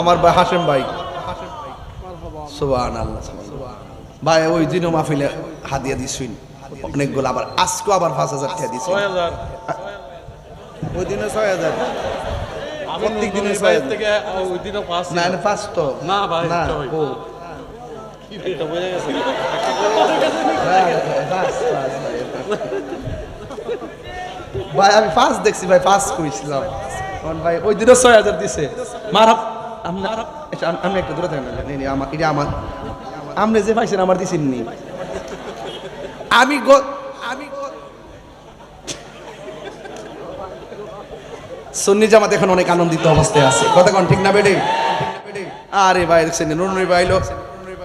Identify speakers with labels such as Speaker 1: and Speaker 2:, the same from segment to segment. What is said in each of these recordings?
Speaker 1: আমার ভাই হাসেম ভাই। সুবান আল্লাহ ভাই ওই দিনও মাহফিলে হাদিয়া দিছুন। অনেকগুলো আবার আজকেও আবার পাঁচ হাজার টাকা দিছি।
Speaker 2: ছয় হাজার।
Speaker 1: ওই দিনে ছয় হাজার। প্রত্যেক দিনে ছয় হাজার। না পাঁচ তো।
Speaker 2: না
Speaker 1: না ও।
Speaker 2: এটা বোঝা গেছে।
Speaker 1: পাঁচ, পাঁচ, ভাই। আমি পাঁচ দেখছি ভাই কইছিলাম। কারণ ভাই ওই দিনও ছয় হাজার দিছে। মারাপ আমি একটা দূরে নে, আমার এটা আমার আপনি যে পাইছেন আমার দিছেন নি আমি আমি সুন্নি জামাত এখন অনেক আনন্দিত অবস্থায় আছে। কথা কোন ঠিক না বেডে? আরে ভাই দেখছেন নুনুরি ভাই লোক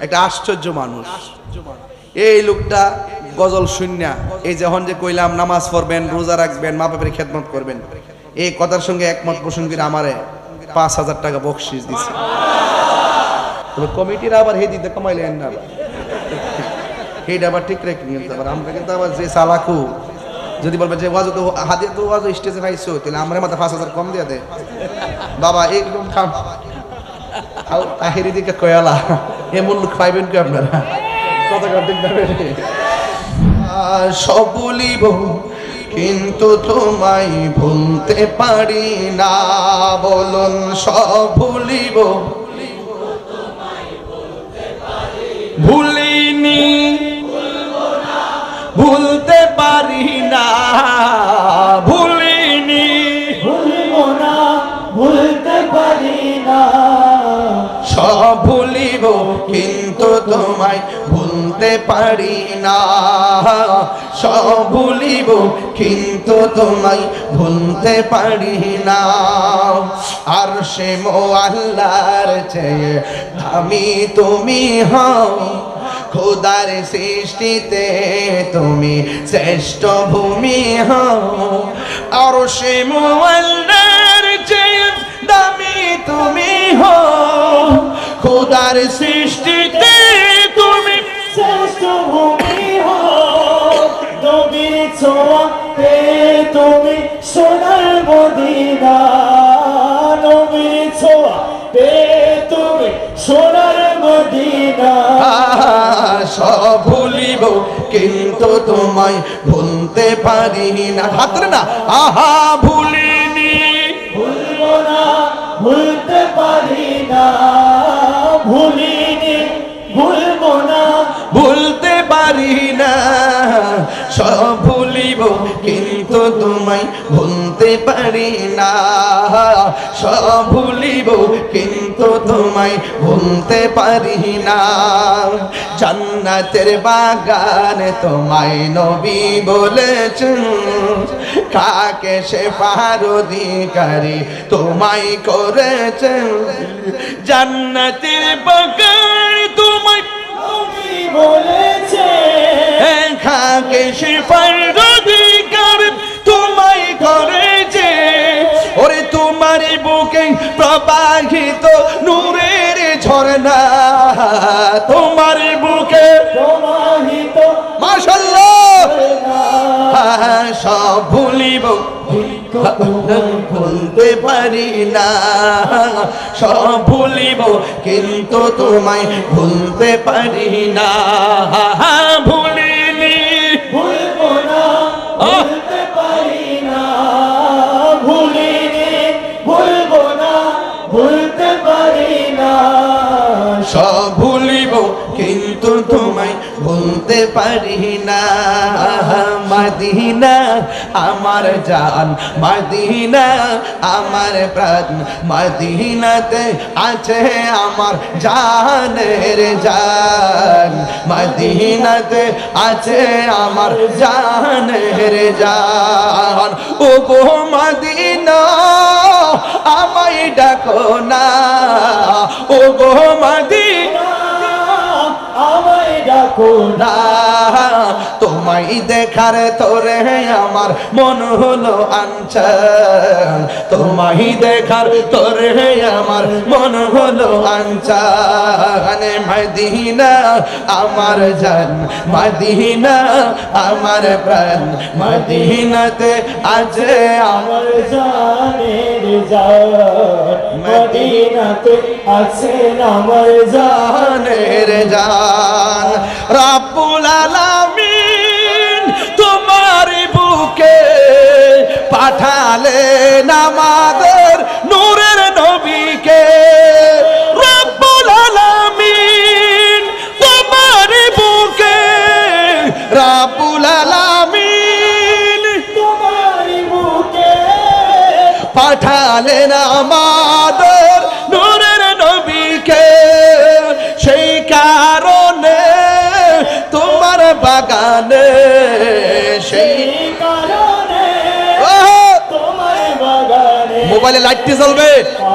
Speaker 1: একটা আশ্চর্য মানুষ। এই লোকটা গজল শূন্য এই যখন যে কইলাম, নামাজ পড়বেন, রোজা রাখবেন মা বাপের খেদমত করবেন। এই কথার সঙ্গে একমত পোষণ করে আমারে পাঁচ হাজার টাকা বকশিস দিছে। কমিটির আবার হে দিতে কমাইলেন না আবার। আবার ঠিক রেখে নিয়ে আবার আমরা কিন্তু আবার যে চালাকু, যদি বলবেন যে ওয়াজ তো হাতে তো ওয়াজ স্টেজে পাইছো, তাহলে আমরা মাথা পাঁচ হাজার কম দিয়ে দে। বাবা একদম থাম। তাহিরি দিকে কয়ালা, এমন লোক পাইবেন কি আপনারা? কত ঠিক না বেরে? আহ, সব বলিব কিন্তু তোমায় ভুলতে পারি না। বলুন সব ভুলিব ভুলিনি ভুলতে পারি না। ভুলিনি।
Speaker 3: ভুলবো না ভুলতে পারি না।
Speaker 1: সব ভুলিব কিন্তু তোমায় ভুলতে পারি না। সব ভুলিব, কিন্তু তোমায় ভুলতে পারি না। আর সে মো আল্লাহর চেয়ে আমি তুমি হও, খোদার সৃষ্টিতে তুমি শ্রেষ্ঠ ভূমি হও। আর সে মো আল্লাহর চেয়ে দামি তুমি হো খোদার সৃষ্টিতে
Speaker 3: শ্রেষ্ঠ ভূমি নবীর তুমি সোনার মদিনা নবীর ছোঁয়া পেয়ে তুমি সোনার মদিনা
Speaker 1: সব ভুলিব কিন্তু তোমায় ভুলতে পারি না হাতরে না আহা ভুলিনি
Speaker 3: ভুলবো না ভুলতে পারি না
Speaker 1: সব ভুলিব, কিন্তু তোমায় ভুলতে পারি না। সব ভুলিব, কিন্তু তোমায় ভুলতে পারি না। জান্নাতের বাগান তোমায় নবী বলেছেন, কাকে সে পার অধিকারী তোমায় করেছেন? জান্নাতের বাগান তোমায়
Speaker 3: বলেছে
Speaker 1: অধিকার তোমায় প্রবাহিত নূরের তোমার বুকে
Speaker 3: প্রবাহিত
Speaker 1: সব ভুলিব পারি না। সব ভুলিব, কিন্তু তোমায় ভুলতে পারি না। ভুলিনি তোমায় ভুলতে পারি না। মাদিনা, আমার জান, মাদিনা, আমার প্রাণ, মাদিনাতে আছে আমার জানের জান। মাদিনাতে আছে আমার জানের জান। ও গো মাদিনা, আমায় ডাকো না। ও গো মাদিনা
Speaker 3: না
Speaker 1: তোমায় দেখার তোরে আমার মন হলো আনচান তোমায় দেখার তোরে আমার মন হলো আনচান মদিনা, আমার জান, মদিনা, আমার প্রাণ। মদিনাতে আছে আমার
Speaker 3: জানের জান। মদিনাতে আছেন আমার জান
Speaker 1: জানের জান। রাব্বুল আলামিন তোমার বুকে পাঠালে আমাদের সেই মোবাইলে লাইটটি জ্বলবে।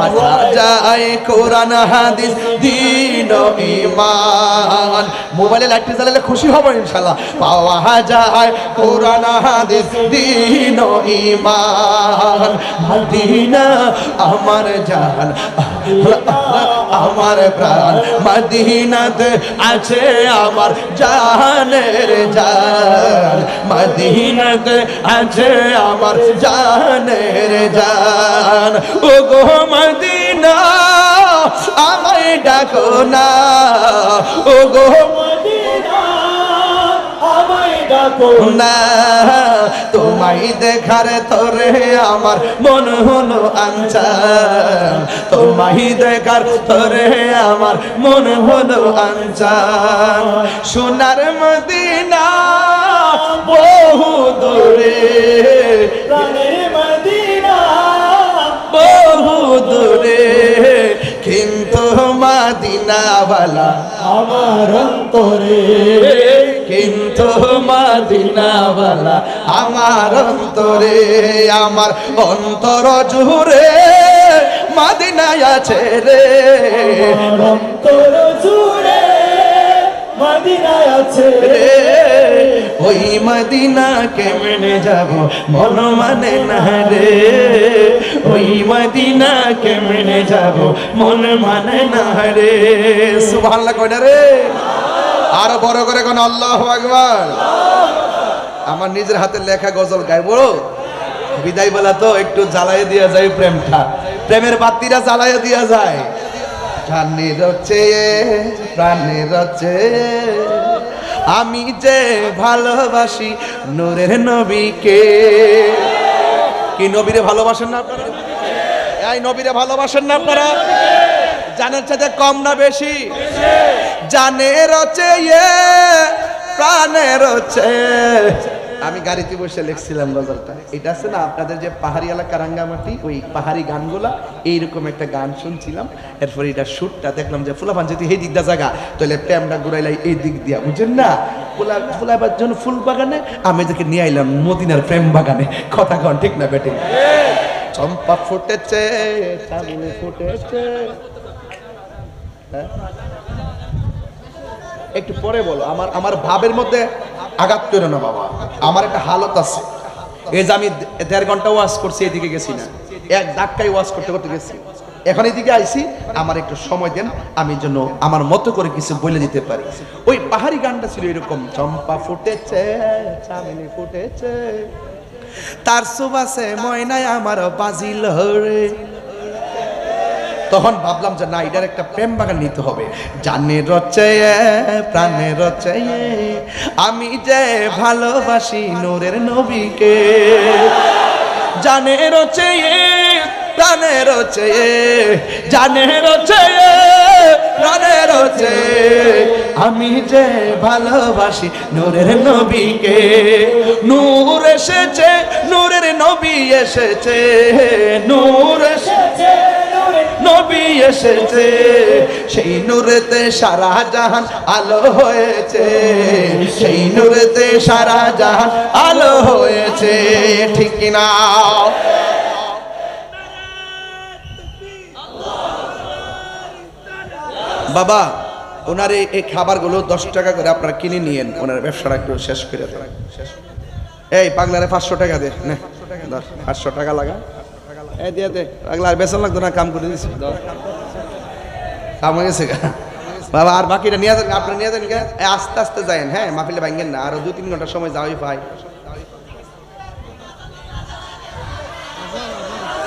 Speaker 1: আচ্ছা। যায় কোরআন হাদিস দিন ইমান মোবাইলে লাইটটি জ্বালালে খুশি হব ইনশাআল্লাহ। পাওয়া যায় কোরআন হাদিস দিন ইমান মদিনা আমার জান আমার প্রাণ। মদিনাতে আছে আমার জানের জান। মদিনাতে আছে আমার জানের জান। ও গো মদিনা, আমায় ডাকো না। ও গো না। তোমায় দেখার তোরে আমার মন হলো আনচান তোমায় দেখার তোরে আমার মন হলো আনচান সোনার মদিনা বহু দূরে
Speaker 3: মদিনা
Speaker 1: বহু দূরে কিন্তু মাদিনাওয়ালা
Speaker 3: আমার অন্তরে।
Speaker 1: কিন্তু মাদিনাওয়ালা আমার অন্তরে, আমার অন্তর জুড়ে মাদিনায় আছে রে।
Speaker 3: অন্তর জুড়ে মদিনায় আছে
Speaker 1: রে। ওই মদিনা কেমনে যাব? মন মানে না রে। ওই মদিনা কেমনে যাব? মন মানে না রে। সুবহানাল্লাহ কয়টা রে। আর বড় করে কোন আল্লাহ আকবার। আমার নিজের হাতে লেখা গজল গাইব। বিদায় বেলা তো একটু জ্বালাই দিয়া যায় প্রেমটা। প্রেমের বাতিরা জ্বালাই দিয়া যায়। প্রাণের চেয়ে প্রাণের চেয়ে। আমি যে ভালোবাসি নূরের নবীকে। কি নবীরে ভালোবাসেন না আপনারা? এই নবীরে ভালোবাসেন না আপনারা? জানের চাইতে কম না বেশি? জানের চেয়ে, প্রাণের চেয়ে। আমি গাড়িতে বসে লিখছিলাম গজলটা। এটা আছে না, আপনাদের যে পাহাড়ি এলাকা রাঙ্গামাটি, ওই পাহাড়ি গানগুলা, এইরকম একটা গান শুনছিলাম। এরপর এটা শুটটা দেখলাম যে ফুলাবান যদি এই দিকটা জায়গা তাহলে প্রেমটা ঘুরাইলাই এই দিক দিয়া। বুঝেন না? ফুলা ফুলাবার জন্য ফুল বাগানে, আমি এদেরকে নিয়ে আইলাম মদিনার প্রেম বাগানে। কথা কন, ঠিক না, বেটে? চম্পা ফুটেছে ফুটেছে। হ্যাঁ? একটু পরে বলো, আমার আমার ভাবের মধ্যে আঘাত করো না বাবা। আমার একটা হালত আছে। এই যে আমি দেড় ঘণ্টা ওয়াশ করছি, এদিকে গেছি না। এক ধাক্কায় ওয়াশ করতে করতে গেছি। এখন এদিকে আইছি আমার একটু সময় দেন, আমি যেন আমার মতো করে কিছু বলে দিতে পারি। ওই পাহাড়ি গানটা ছিল এরকম, চম্পা ফুটেছে চামেলি ফুটেছে। তার সুবাসে ময়নায় আমার বাজিল রে। তখন ভাবলাম যে না, এটার একটা প্রেম বাগান নিতে হবে। জানে রচে, প্রাণে রচে, আমি যে ভালোবাসি নূরের নবীকে। জানে রচে, প্রাণে রচে, জানে রচে, প্রাণে রচে, আমি যে ভালোবাসি নূরের নবীকে। নূর এসেছে, নূরের নবী এসেছে, নূর এসেছে। নবী এসেছে। সেই নূরেতে সারা জাহান আলো হয়েছে। সেই নূরেতে সারা জাহান আলো হয়েছে। ঠিক না? বাবা, ওনার এই- খাবারগুলো দশ টাকা করে আপনারা কিনে নিয়েন। ওনার ব্যবসাটা একটু শেষ করে এই, পাগলারে পাঁচশো টাকা দে। পাঁচশো টাকা লাগা। দিয়ে দে পাগলা আর বেতন লাগতো না কাম করে দিছি। কাম হয়ে গেছে গা। বাবা আর বাকিটা নিয়ে যান আপনারা নিয়ে যান? আস্তে আস্তে যায়েন হ্যাঁ মাহফিলে ভাঙেন না আরও দু তিন ঘণ্টা সময় যাওয়াই পাই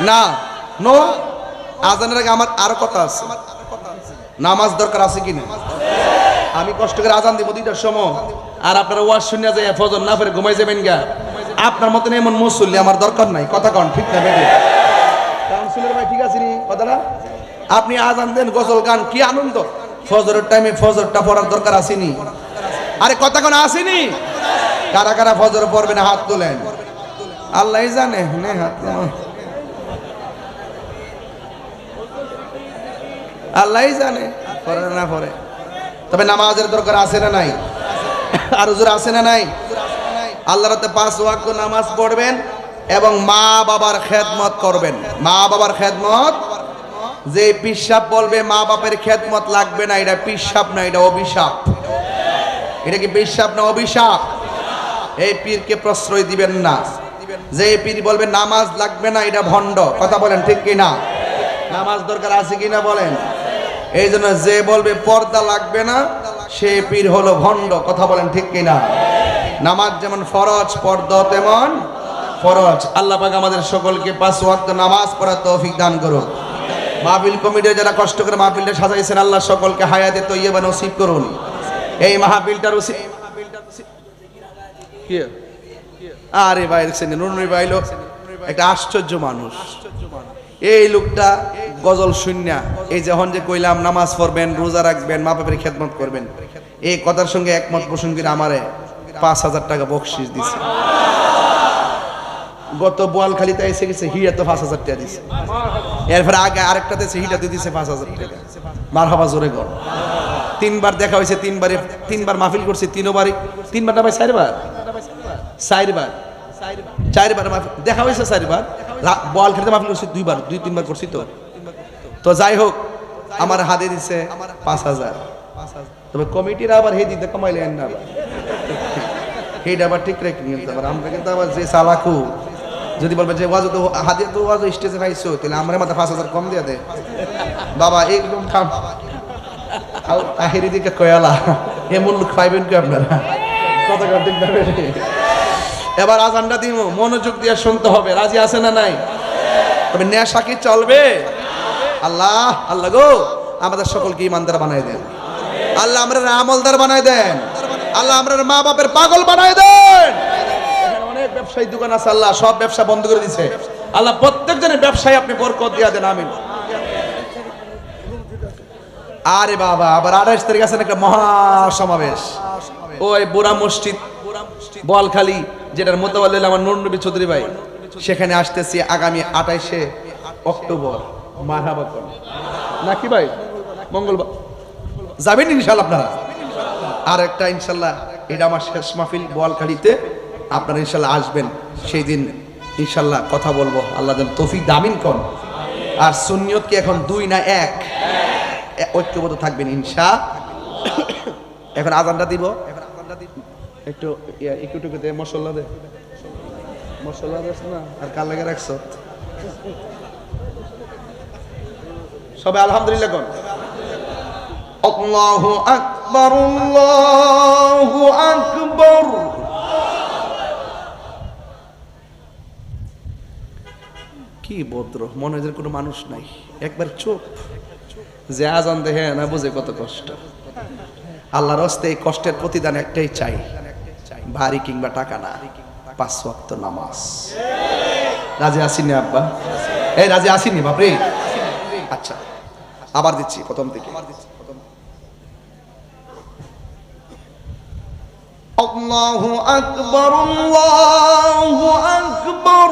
Speaker 1: না নো আজানের আগে আমার আরও কথা আছে। নামাজ দরকার আছে কিনা আমি কষ্ট করে আজান দিব দুইটার সময়। আর আপনারা ওয়াজ শুনিয়া যায় ফজর না ফেরে ঘুমাই যাবেন গা। আপনার মতন এমন মুসল্লি আমার দরকার নাই কথা কন ঠিক না বেটে ভাই ঠিক আছে কথাটা আপনি আজান দেন, গজল গান, কি আনন্দ? ফজরের টাইমে ফজরটা পড়ার দরকার আসেনি। আরে কথা কোন আসেনি? কারা কারা ফজর পড়বে না হাত তোলেন। আল্লাহ জানে, নে হাত তোলো। আল্লাহই জানে পরে না পরে তবে নামাজের দরকার আছে না নাই? আর হুজুর আছে না নাই? আল্লাহ রাতে পাঁচ ওয়াক্ত নামাজ পড়বেন। এবং মা বাবার খেদমত করবেন। মা বাবার খেদমত? যে পিসাব বলবে, মা বাপের খেদমত লাগবে না, এটা পিসাব না, এটা অভিশাপ। এটা কি পিসাব না অভিশাপ? এই পীরকে প্রশ্রয় দিবেন না। যে পীর বলবে, নামাজ লাগবে না, এটা ভণ্ড। কথা বলেন ঠিক কি না নামাজ দরকার আছে কি না বলেন? এই জন্য যে বলবে, পর্দা লাগবে না, সে পীর হলো ভণ্ড। কথা বলেন ঠিক কি না নামাজ যেমন ফরজ পর্দা তেমন ফরজ। আল্লাহ পাক আমাদের সকলকে পাঁচ ওয়াক্ত নামাজ পড়ার তৌফিক দান করুন মাহফিল কমিটি যারা কষ্ট করে মাহফিলটা সাজাইছেন আল্লাহ সকলকে হায়াতে তৈয়বা নসিব করুন। এই মাহফিলটার আরে ভাই দেখছেন নুনুরি ভাই লোক একটা আশ্চর্য মানুষ। এই লোকটা গজল শূন্য এই যখন যে কইলাম নামাজ পড়বেন রোজা রাখবেন মা বাপের খেদমত করবেন। এই কথার সঙ্গে একমত পোষণ করে আমারে পাঁচ হাজার টাকা বকশিস দিছে। গত বোয়ালখালিতে এসে গেছে হিয়া তো পাঁচ হাজার টাকা দিছে। এরপরে আগে আরেকটাতে এসে হিটাতে দিছে পাঁচ হাজার টাকা। মার হাবা জোরে গড় তিনবার দেখা হয়েছে, তিনবারে, তিনবার মাহফিল করছে, তিনবারই। তিনবার না ভাই, চারবার? চারবার। চারবার দেখা হয়েছে চারবার। বল খেলতে মাহফিল করছি দুইবার, দুই, তিনবার করছি তো। তো যাই হোক, আমার হাতে দিছে পাঁচ হাজার। তবে কমিটির আবার হে দিতে কমাইলেন না। আবার সেইটা আবার ঠিক রেখে নিতে আবার। আমরা কিন্তু আবার যে চালাকু। যদি বলবে যে, ওয়াজ তো হাতে তো ওয়াজ, স্টেজে পাইছো তাহলে আমরা মাথা পাঁচ হাজার কম দিয়ে দে। বাবা, একদম থাম। দিকে এমন লোক পাইবেন কি আপনারা? এবার আজানটা দিব মনোযোগ দিয়ে শুনতে হবে। রাজি আছে না নাই? তবে নেশা কি চলবে? আল্লাহ আল্লাহ গো, আমাদের সকলকে ইমানদার বানাই দেন। আল্লাহ আমরা আমলদার বানাই দেন। আল্লাহ আমরা মা বাপের পাগল বানাই দেন ব্যবসায়ী দোকান আছে, আল্লাহ সব ব্যবসা বন্ধ করে দিছে। আল্লাহ প্রত্যেকজনের ব্যবসায় আপনি বরকত দিয়া দেন, আমিন। আরে বাবা, আবার আঠাশ তারিখ আছে না একটা মহা সমাবেশ ওই বুড়া মসজিদ বলখালি যেটার মোতাবাল আমার নুর নবী চৌধুরী ভাই। সেখানে আসতেছি আগামী আঠাইশে অক্টোবর মারহাবা নাকি ভাই? মঙ্গলবার। যাবেন ইনশাল্লাহ আপনারা? আর একটা ইনশাল্লাহ এটা আমার শেষ মাহফিল বোয়ালখালীতে। আপনারা ইনশাল্লাহ আসবেন, সেই দিন ইনশাল্লাহ কথা বলব। আল্লাহ যেন তৌফিক দামিন কন আর সুনিয়ত কি এখন দুই না এক? ঐক্যবদ্ধ থাকবেন ইনশা। এখন আজানটা দিব। একটু একটু একটু দে, মশলা দে। মশলা দেস না আর কাল লাগে রাখছ? সবাই আলহামদুলিল্লাহ কোন। আল্লাহু আকবার আল্লাহু আকবার। কি ভদ্র, মনে হয় কোনো মানুষ নাই। একবার চুপ। যে আজান দেখে না বুঝে কত কষ্ট। আল্লাহর হস্তে এই কষ্টের প্রতিদান একটাই চাই। ভারী কিংবা টাকা না, পাঁচ ওয়াক্ত নামাজ। রাজি আসিনি আব্বা? এই রাজি আসিনি বাপরে? আচ্ছা আবার দিচ্ছি প্রথম থেকে আল্লাহু আকবার আল্লাহু আকবার।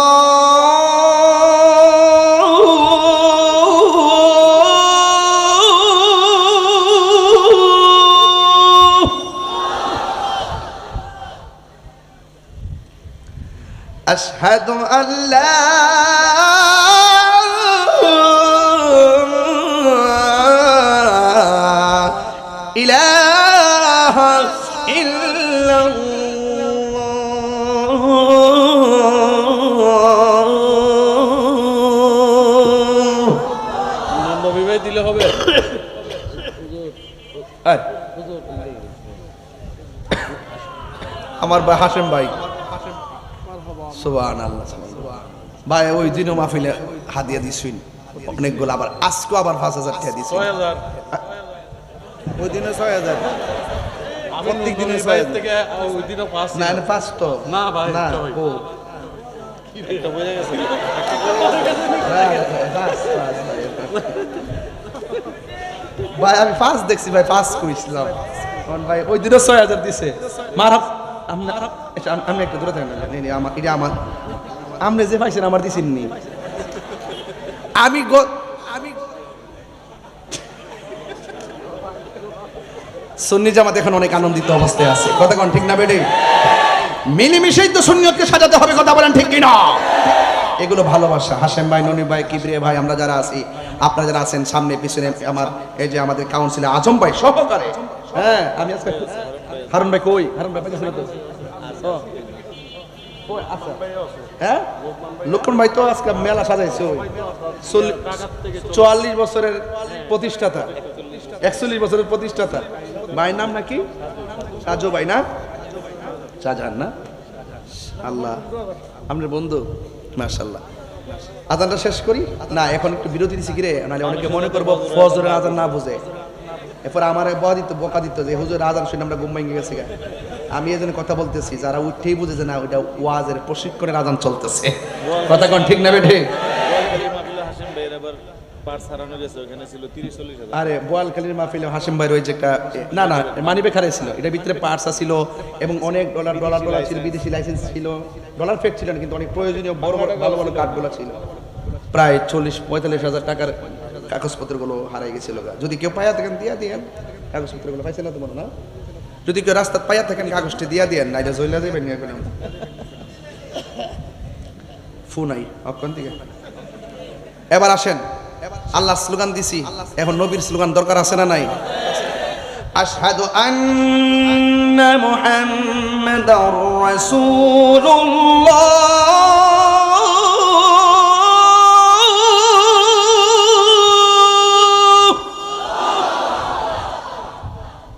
Speaker 1: أشهد أن لا إله إلا الله
Speaker 2: নবী ভাই দিলে হবে
Speaker 1: আয়। আমার ভাই হাসেম ভাই সুবান আল্লাহ ভাই ওই দিনও মাহফিলে হাদিয়া দিছুন অনেকগুলো আবার আজকেও আবার পাঁচ হাজার টাকা দিছি ওই দিনে ছয় হাজার।
Speaker 2: আমি
Speaker 1: প্রত্যেক দিনে ছয় হাজার।
Speaker 2: পাঁচ
Speaker 1: না পাঁচ তো। ও। ভাই আমি ফার্স্ট দেখছি ভাই ফার্স্ট কইছিলাম। কারণ ভাই ওই দিনও ছয় হাজার দিছে। মারাপ আমি একটু দূরে থাকেন আমার এটা আমার আপনি যে পাইছেন আমার দিছেন নি আমি আমি সুন্নি জামাত এখন অনেক আনন্দিত অবস্থায় আছে। কথা কোন ঠিক না বেডে মিলেমিশেই তো সুন্নিয়তকে সাজাতে হবে কথা বলেন ঠিক কিনা? এগুলো ভালোবাসা। হাসেম ভাই ননি ভাই কিবরিয়া ভাই আমরা যারা আছি আপনারা যারা আছেন সামনে পিছনে আমার এই যে আমাদের কাউন্সিলর আজম ভাই সহকারে হ্যাঁ আমি আজকে হারুন ভাই কই? হারুন ভাই পাইতেছিল তো। আচ্ছা। হ্যাঁ? লক্ষণ ভাই তো আজকে মেলা সাজাইছে, ওই চুয়াল্লিশ বছরের প্রতিষ্ঠাতা। একচল্লিশ বছরের প্রতিষ্ঠাতা। ভাইয়ের নাম নাকি? সাজু ভাই না? শাহজাহান না? আল্লাহ। আপনার বন্ধু মার্শাল্লাহ আজানটা শেষ করি? না, এখন একটু বিরতি দিছি কিরে নাহলে অনেকে মনে করব ফজরের আজান না বুঝে। এরপর আমার বকা দিত বকা দিত যে, হুজুর, আজান শুনে আমরা ঘুম ভেঙে গেছি আমি এই জন্য কথা বলতেছি, যারা উঠেই বুঝেছে না, ওইটা ওয়াজের প্রশিক্ষণের আজান চলতেছে। কথা কোন ঠিক না বেঠে আরে বোয়ালখালীর মাহফিলে হাসিম ভাই যে একটা, না না, মানি বেকারে ছিল। এটার ভিতরে পার্সা ছিল এবং অনেক ডলার ডলার ডলার ছিল, বিদেশি লাইসেন্স ছিল। ডলার ফেক ছিল কিন্তু অনেক প্রয়োজনীয় বড় বড়, ভালো ভালো কার্ডগুলো ছিল। প্রায় চল্লিশ, পঁয়তাল্লিশ হাজার টাকার কাগজপত্রগুলো হারাই গেছিল। যদি কেউ পায়া থাকেন, দিয়া দিয়েন। কাগজপত্রগুলো পাইছে না তোমার, না? যদি কেউ রাস্তায় পাইয়া থাকেন, কাগজটি দিয়া দিয়েন না এটা জইলা ফেলেন ফোন আই অক্ষণ থেকে এবার আসেন। আল্লাহ স্লোগান দিছি। এখন নবীর স্লোগান দরকার আছে না নাই? আশহাদু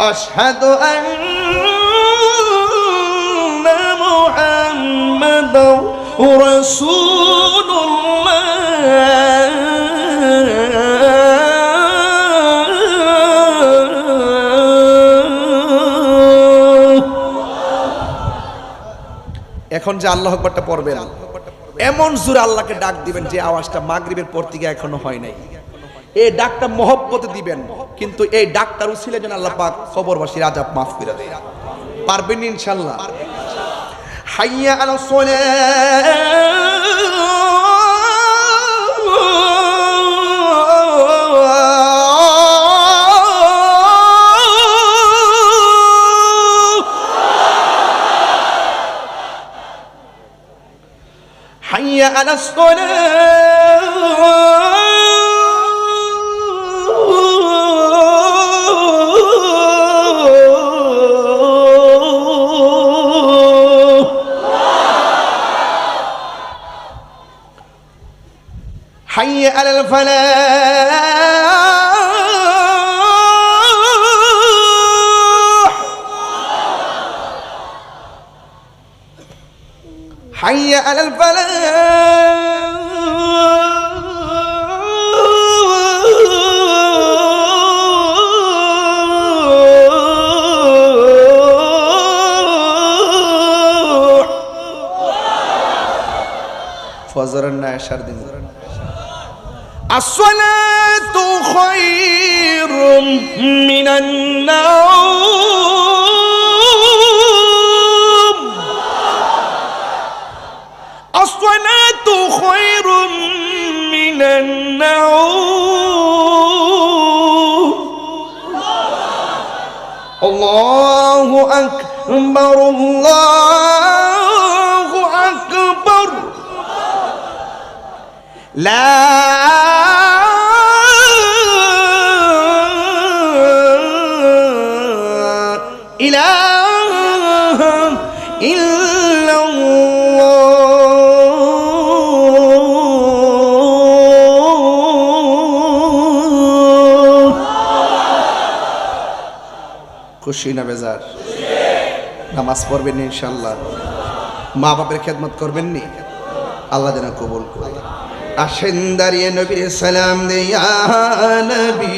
Speaker 1: أشهد أن محمد رسول الله এখন যে আল্লাহ আকবারটা পড়বেন এমন জোরে আল্লাহকে ডাক দিবেন যে আওয়াজটা মাগরিবের পর থেকে এখনো হয় নাই এই ডাকটা মহব্বতে দিবেন কিন্তু এই ডাকটার উছিলে যেন আল্লাহ পাক কবরবাসী রাজা মাফ করে দেয় পারবেন ইনশাল্লাহ হাইয়া আলা حي على الصلاة فلا حي على الفلاح. ফজরের না এসার الصلاة خير من النوم. الصلاة خير من النوم. الله أكبر الله أكبر. لا খুশি না বেজার। নামাজ পড়বেন ইনশাল্লাহ মা বাপের খেদমত করবেন নি? আল্লাহ যেন কবুল করে। আসেন দাঁড়িয়ে নবীর সালাম দেয়া নবী।